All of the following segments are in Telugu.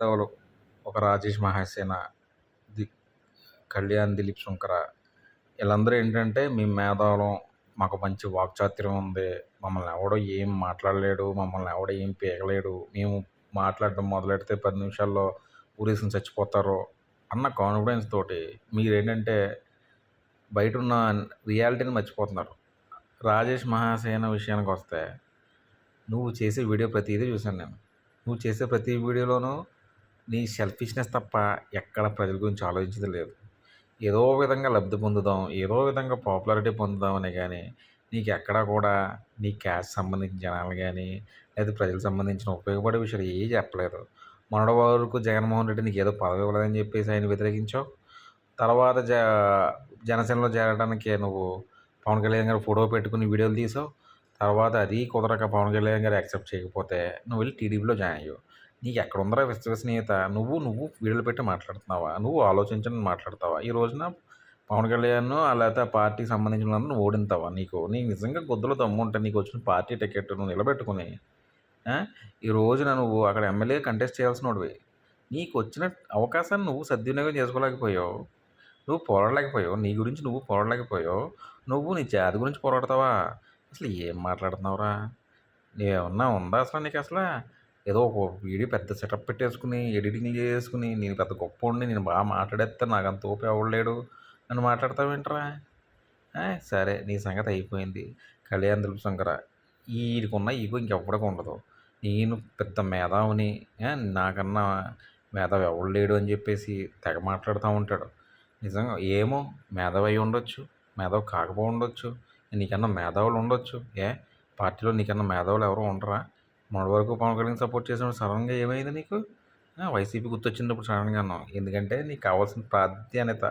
ఎవరు ఒక రాజేష్ మహాసేన ది కళ్యాణ్ దిలీప్ శంకర వీళ్ళందరూ ఏంటంటే మీ మేధావులం మాకు మంచి వాక్చాతుర్యం ఉంది మమ్మల్ని ఎవడో ఏం మాట్లాడలేడు మమ్మల్ని ఎవడో ఏం పీకలేడు మేము మాట్లాడడం మొదలెడితే పది నిమిషాల్లో ఊరేసిన చచ్చిపోతారు అన్న కాన్ఫిడెన్స్ తోటి మీరేంటంటే బయట ఉన్న రియాలిటీని మర్చిపోతున్నారు. రాజేష్ మహాసేన విషయానికి వస్తే నువ్వు చేసే వీడియో ప్రతిదీ చూశాను నేను. నువ్వు చేసే ప్రతి వీడియోలోనూ నీ సెల్ఫిష్నెస్ తప్ప ఎక్కడ ప్రజల గురించి ఆలోచించడం లేదు. ఏదో విధంగా లబ్ధి పొందుదాం ఏదో విధంగా పాపులారిటీ పొందుదాం అని కానీ నీకు ఎక్కడా కూడా నీ క్యాస్ట్ సంబంధించిన జనాలు కానీ లేదా ప్రజలకు సంబంధించిన ఉపయోగపడే విషయాలు ఏ చెప్పలేదు. మొన్నటి వరకు జగన్మోహన్ రెడ్డి నీకు ఏదో పదవి ఇవ్వలేదని చెప్పేసి ఆయన వ్యతిరేకించావు. తర్వాత జ జనసేనలో చేరడానికి నువ్వు పవన్ కళ్యాణ్ గారు ఫోటో పెట్టుకుని వీడియోలు తీసావు. తర్వాత అది కుదరక పవన్ కళ్యాణ్ గారు యాక్సెప్ట్ చేయకపోతే నువ్వు వెళ్ళి టీడీపీలో జాయిన్ అయ్యావు. నీకు ఎక్కడ ఉందరా విశ్వసనీయత? నువ్వు నువ్వు వీడియోలు పెట్టి మాట్లాడుతున్నావా? నువ్వు ఆలోచించని మాట్లాడతావా? ఈ రోజున పవన్ కళ్యాణ్ లేకపోతే ఆ పార్టీకి సంబంధించిన వాళ్ళని ఓడింతావా నీకు? నీకు నిజంగా గొద్దులో దమ్ము ఉంటే నీకు వచ్చిన పార్టీ టికెట్ నువ్వు నిలబెట్టుకుని ఈ రోజున నువ్వు అక్కడ ఎమ్మెల్యే కంటెస్ట్ చేయాల్సిన వాడివి నీకు వచ్చిన అవకాశాన్ని నువ్వు సద్వినియోగం చేసుకోలేకపోయావు. నువ్వు పోరాడలేకపోయావు. నీ గురించి నువ్వు పోరాడలేకపోయావు. నువ్వు నీ జాతి గురించి పోరాడతావా? అసలు ఏం మాట్లాడుతున్నావురా? ఏమన్నా ఉందా అసలు నీకు అసలు? ఏదో ఒక వీడియో పెద్ద సెటప్ పెట్టేసుకుని ఎడిటింగ్ చేసుకుని నేను పెద్ద గొప్ప ఉండి నేను బాగా మాట్లాడేస్తే నాకు అంత ఓపి అవ్వలేడు నన్ను మాట్లాడతావేంట్రా సరే నీ సంగతి అయిపోయింది. కళ్యాణ్ దిలీప్ శంకర వీడికి ఉన్న ఈగో ఇంకెవ్వడికి ఉండదు. నేను పెద్ద మేధావుని నాకన్నా మేధావి ఎవడు లేడు అని చెప్పేసి తెగ మాట్లాడుతూ ఉంటాడు. నిజంగా ఏమో మేధావి అయి ఉండొచ్చు మేధావి కాకపో ఉండొచ్చు నీకన్నా మేధావులు ఉండొచ్చు ఏ? పార్టీలో నీకన్నా మేధావులు ఎవరు ఉండరా? మొన్నటి వరకు పవన్ కళ్యాణ్ సపోర్ట్ చేసినప్పుడు సడన్గా ఏమైంది నీకు? వైసీపీ గుర్తొచ్చినప్పుడు సడన్గా ఎందుకంటే నీకు కావాల్సిన ప్రాధాన్యత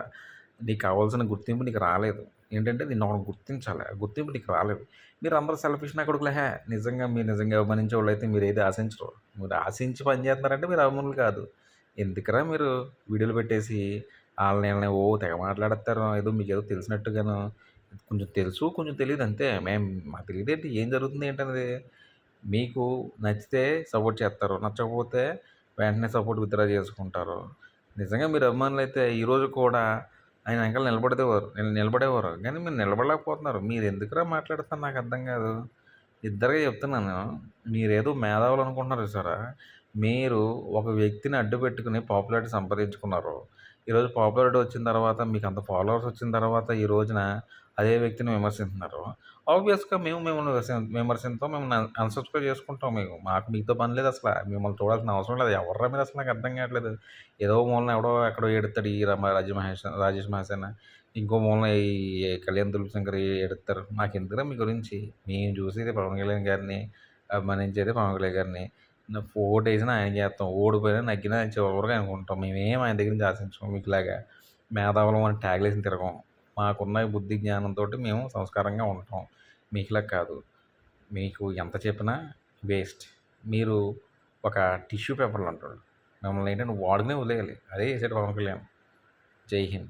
నీకు కావాల్సిన గుర్తింపు నీకు రాలేదు. ఏంటంటే నిన్ను ఒకరు గుర్తించాలి? గుర్తింపు నీకు రాలేదు. మీరు అందరూ సెల్ఫిష్ నా కొడుకులే హే. నిజంగా మీరు నిజంగా అభిమానించే వాళ్ళు అయితే మీరు ఏది ఆశించరు. మీరు ఆశించి పని చేస్తున్నారంటే మీరు అభిమానులు కాదు. ఎందుకరా మీరు వీడియోలు పెట్టేసి వాళ్ళని ఓ తెగ మాట్లాడతారు ఏదో మీకు ఏదో తెలిసినట్టుగాను. కొంచెం తెలుసు కొంచెం తెలియదు అంతే. మేము మాకు తెలియదేంటి? ఏం జరుగుతుంది ఏంటనేది? మీకు నచ్చితే సపోర్ట్ చేస్తారు నచ్చకపోతే వెంటనే సపోర్ట్ విత్డ్రా చేసుకుంటారు. నిజంగా మీరు అభిమానులు అయితే ఈరోజు కూడా ఆయన వెనకాల నిలబడేవారు నిలబడేవారు. కానీ మీరు నిలబడలేకపోతున్నారు. మీరు ఎందుకురా మాట్లాడుతున్నారు నాకు అర్థం కాదు. ఇద్దరుగా చెప్తున్నాను. మీరేదో మేధావులు అనుకుంటున్నారు సారా మీరు ఒక వ్యక్తిని అడ్డు పెట్టుకుని పాపులారిటీ సంపాదించుకున్నారు. ఈరోజు పాపులారిటీ వచ్చిన తర్వాత మీకు అంత ఫాలోవర్స్ వచ్చిన తర్వాత ఈ రోజున అదే వ్యక్తిని విమర్శిస్తున్నారు ఆబ్వియస్గా మేము మిమ్మల్ని విమర్శిస్తాం మిమ్మల్ని అన్సబ్స్క్రైబ్ చేసుకుంటాం మేము మాకు మీతో పని లేదు అసలు. మిమ్మల్ని చూడాల్సిన అవసరం లేదు. ఎవర్రా మీరు అసలు నాకు అర్థం కావట్లేదు. ఏదో మూలన ఎవడో ఎక్కడో ఎడతాడు ఈ రమ రాజ మహేష్ రాజేష్ మహాసేన ఇంకో మూలన ఈ కళ్యాణ్ తులసింకర్ ఎడతారు మాకు ఎందుకురా మీ గురించి? మేము చూసేది పవన్ కళ్యాణ్ గారిని అభిమానించేది పవన్ కళ్యాణ్ గారిని. ఓటు వేసినా ఆయన చేస్తాం? ఓడిపోయినా నగ్గినా చివరి అనుకుంటాం మేమేం ఆయన దగ్గర నుంచి ఆశించాం మీకులాగా మేధావులం అని ట్యాగ్లు తిరగం. మాకున్న బుద్ధి జ్ఞానంతో మేము సంస్కారంగా ఉంటాం. మీకులా కాదు. మీకు ఎంత చెప్పినా వేస్ట్. మీరు ఒక టిష్యూ పేపర్లు అంటాడు మిమ్మల్ని ఏంటంటే వాడుకునే వదిలేయాలి. అదే చేసేట పవన్ కళ్యాణ్. జై హింద్.